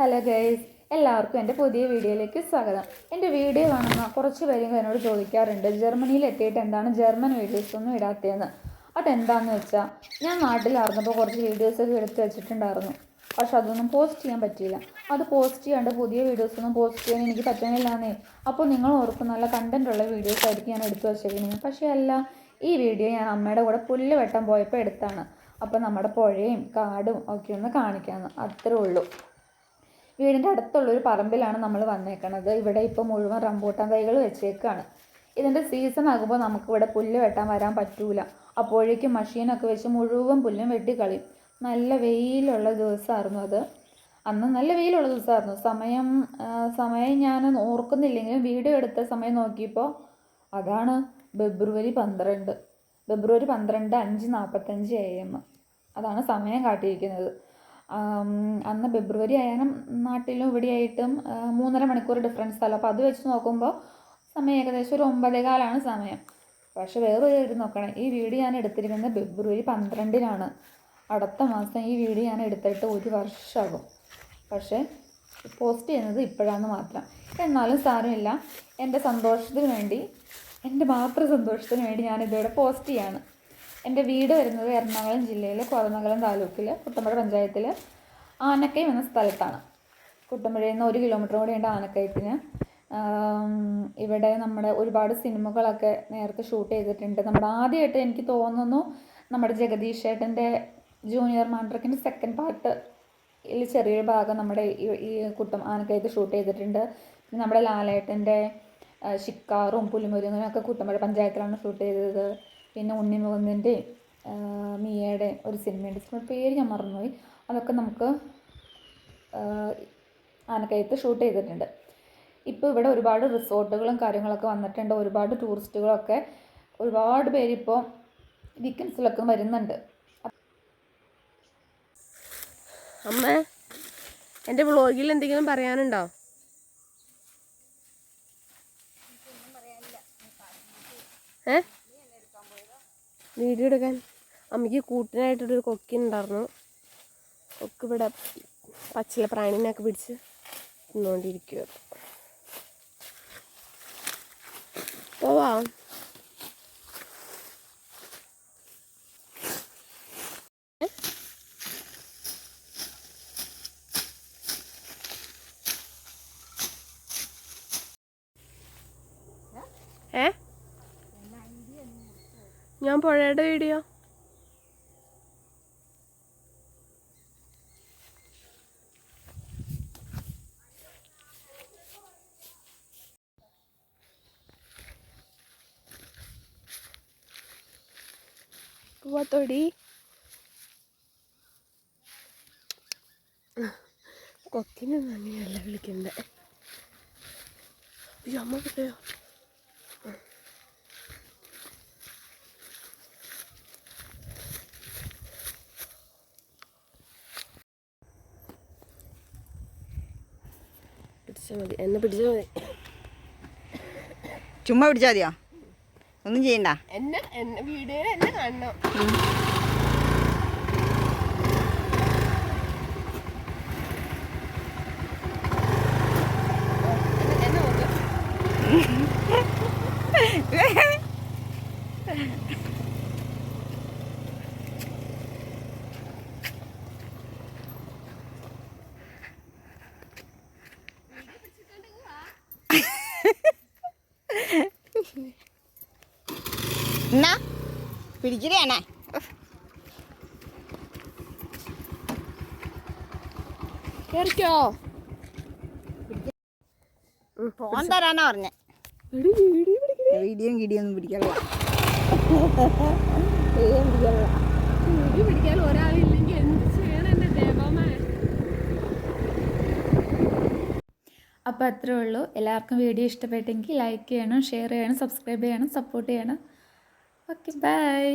Hello guys എല്ലാവർക്കും എന്റെ പുതിയ വീഡിയോയിലേക്ക് സ്വാഗതം. എന്റെ വീഡിയോ കാണുന്ന കുറച്ച് പേരും എന്നോട് ചോദിക്കാറുണ്ട് ജർമ്മനിയിൽ എത്തിയിട്ട് എന്താണ് ജർമ്മൻ വീഡിയോസ് ഒന്നും ഇടാത്തതെന്ന്? അതെന്താണെന്ന് വെച്ചാൽ ഞാൻ നാട്ടിലായിരുന്നപ്പോൾ കുറച്ച് വീഡിയോസൊക്കെ എടുത്ത് വെച്ചിട്ടുണ്ടായിരുന്നു. പക്ഷെ അതൊന്നും പോസ്റ്റ് ചെയ്യാൻ പറ്റിയില്ല. അത് പോസ്റ്റ് ചെയ്യാണ്ട് പുതിയ വീഡിയോസ് ഒന്നും പോസ്റ്റ് ചെയ്യാൻ എനിക്ക് പറ്റുന്നില്ലാന്നേ അപ്പോൾ നിങ്ങൾ ഓർക്കും നല്ല കണ്ടന്റ് ഉള്ള വീഡിയോസ് ആയിരിക്കും ഞാൻ എടുത്തു വെച്ചിരിക്കുന്നത് പക്ഷേ അല്ല ഈ വീഡിയോ ഞാൻ അമ്മയുടെ കൂടെ പുല്ല് വെട്ടാൻ പോയപ്പോൾ എടുത്താണ്. അപ്പോൾ നമ്മുടെ പുഴയും കാടും ഒക്കെ ഒന്ന് കാണിക്കാമെന്ന് അത്രേ ഉള്ളൂ. വീടിന്റെ അടുത്തുള്ള ഒരു പറമ്പിലാണ് നമ്മൾ വന്നേക്കണത്. ഇവിടെ ഇപ്പോൾ മുഴുവൻ റംബൂട്ടാൻ തൈകൾ വെച്ചേക്കാണ്. ഇതിന്റെ സീസൺ ആകുമ്പോൾ നമുക്ക് ഇവിടെ പുല്ല് വെട്ടാൻ വരാൻ പറ്റൂല. അപ്പോഴേക്കും മഷീനൊക്കെ വെച്ച് മുഴുവൻ പുല്ലും വെട്ടിക്കളയും. നല്ല വെയിലുള്ള ദിവസമായിരുന്നു അത്. അന്ന് നല്ല വെയിലുള്ള ദിവസമായിരുന്നു. സമയം സമയം ഞാൻ ഓർക്കുന്നില്ലെങ്കിലും വീഡിയോ എടുത്ത സമയം നോക്കിയപ്പോൾ അതാണ് ഫെബ്രുവരി പന്ത്രണ്ട്. ഫെബ്രുവരി പന്ത്രണ്ട് അഞ്ച് നാൽപ്പത്തഞ്ച് എ എം അതാണ് സമയം കാട്ടിയിരിക്കുന്നത്. അന്ന് ഫെബ്രുവരി ആയാലും നാട്ടിലും ഇവിടെയായിട്ടും മൂന്നര മണിക്കൂർ ഡിഫറൻസ് സ്ഥലം. അപ്പോൾ അത് വെച്ച് നോക്കുമ്പോൾ സമയം ഏകദേശം ഒരു ഒമ്പതേ കാലാണ് സമയം. പക്ഷേ വേറൊരു കാര്യം നോക്കണം. ഈ വീഡിയോ ഞാൻ എടുത്തിരിക്കുന്നത് ഫെബ്രുവരി പന്ത്രണ്ടിനാണ്. അടുത്ത മാസം ഈ വീഡിയോ ഞാൻ എടുത്തിട്ട് ഒരു വർഷമാകും പക്ഷേ പോസ്റ്റ് ചെയ്യുന്നത് ഇപ്പോഴാണ് മാത്രം. എന്നാലും സാരമില്ല. എന്റെ സന്തോഷത്തിന് വേണ്ടി എന്റെ മാത്രം സന്തോഷത്തിന് വേണ്ടി ഞാൻ പോസ്റ്റ് ചെയ്യാണ്. എന്റെ വീട് വരുന്നത് എറണാകുളം ജില്ലയിലെ കോതമംഗലം താലൂക്കിൽ കുട്ടമ്പുഴ പഞ്ചായത്തിൽ ആനക്കയം എന്ന സ്ഥലത്താണ്. കുട്ടമ്പുഴയിൽ നിന്ന് ഒരു കിലോമീറ്റർ കൂടിയുണ്ട് ആനക്കയത്തിന് ഇവിടെ നമ്മുടെ ഒരുപാട് സിനിമകളൊക്കെ നേരത്തെ ഷൂട്ട് ചെയ്തിട്ടുണ്ട്. നമ്മുടെ ആദ്യമായിട്ട് എനിക്ക് തോന്നുന്നു നമ്മുടെ ജഗദീഷ് ഏട്ടന്റെ ജൂനിയർ മാൻഡ്രക്കിന്റെ സെക്കൻഡ് പാർട്ട് ഇതിൽ ചെറിയൊരു ഭാഗം നമ്മുടെ ഈ- കുട്ടം ആനക്കയത്ത് ഷൂട്ട് ചെയ്തിട്ടുണ്ട്. നമ്മുടെ ലാലേട്ടന്റെ ശിക്കാറും പുലിമുരുങ്ങനും ഒക്കെ കുട്ടമ്പുഴ പഞ്ചായത്തിലാണ് ഷൂട്ട് ചെയ്തത്. പിന്നെ ഉണ്ണിമുകുന്ദന്റെയും മിയയുടെ ഒരു സിനിമയുണ്ട്. സിനിമ പേര് ഞാൻ മറന്നുപോയി. അതൊക്കെ നമുക്ക് ആനക്കയത്ത് ഷൂട്ട് ചെയ്തിട്ടുണ്ട്. ഇപ്പോൾ ഇവിടെ ഒരുപാട് റിസോർട്ടുകളും കാര്യങ്ങളൊക്കെ വന്നിട്ടുണ്ട്. ഒരുപാട് ടൂറിസ്റ്റുകളൊക്കെ ഒരുപാട് പേരിപ്പോൾ വീക്കെൻഡ്സിലൊക്കെ വരുന്നുണ്ട്. അമ്മ എന്റെ വ്ളോഗിൽ എന്തെങ്കിലും പറയാനുണ്ടോ? ഏ? വീഡിയോ എടുക്കാൻ അമ്മയ്ക്ക് കൂട്ടിനായിട്ടൊരു കൊക്കിണ്ടായിരുന്നു കൊക്ക് ഇവിടെ പച്ചില പ്രാണിനെയൊക്കെ പിടിച്ച് തിന്നുകൊണ്ടിരിക്കുകയാണ് പോവാം. ഏ? ഞാൻ പുഴയുടെ വീഡിയോ. പൂവത്തൊടി കൊക്കിനൊന്നും അങ്ങനെയല്ല വിളിക്കണ്ടേ? അമ്മ കിട്ടയോ പിടിച്ചാൽ മതി. എന്നെ പിടിച്ചാൽ മതി. ചുമ്മാ പിടിച്ചാൽ മതിയോ? ഒന്നും ചെയ്യണ്ട. എന്നെ എന്നെ വീഡിയോയിൽ എന്നെ കാണണം എന്നെ നോക്ക് എന്നാ? പിടിക്കണേ കേറിക്കോ? ഫോൺ തരാനാ പറഞ്ഞേ. വീഡിയോയും ഗിഡിയും ഒന്നും പിടിക്കാനുള്ള വീഡിയോ പിടിക്കാൻ ഒരാളില്ലെങ്കിൽ എന്ത് ചെയ്യണം എന്റെ ദേവമേ അപ്പോൾ അത്രേ ഉള്ളൂ. എല്ലാവർക്കും വീഡിയോ ഇഷ്ടപ്പെട്ടെങ്കിൽ ലൈക്ക് ചെയ്യണം ഷെയർ ചെയ്യണം സബ്സ്ക്രൈബ് ചെയ്യണം സപ്പോർട്ട് ചെയ്യണം. Okay bye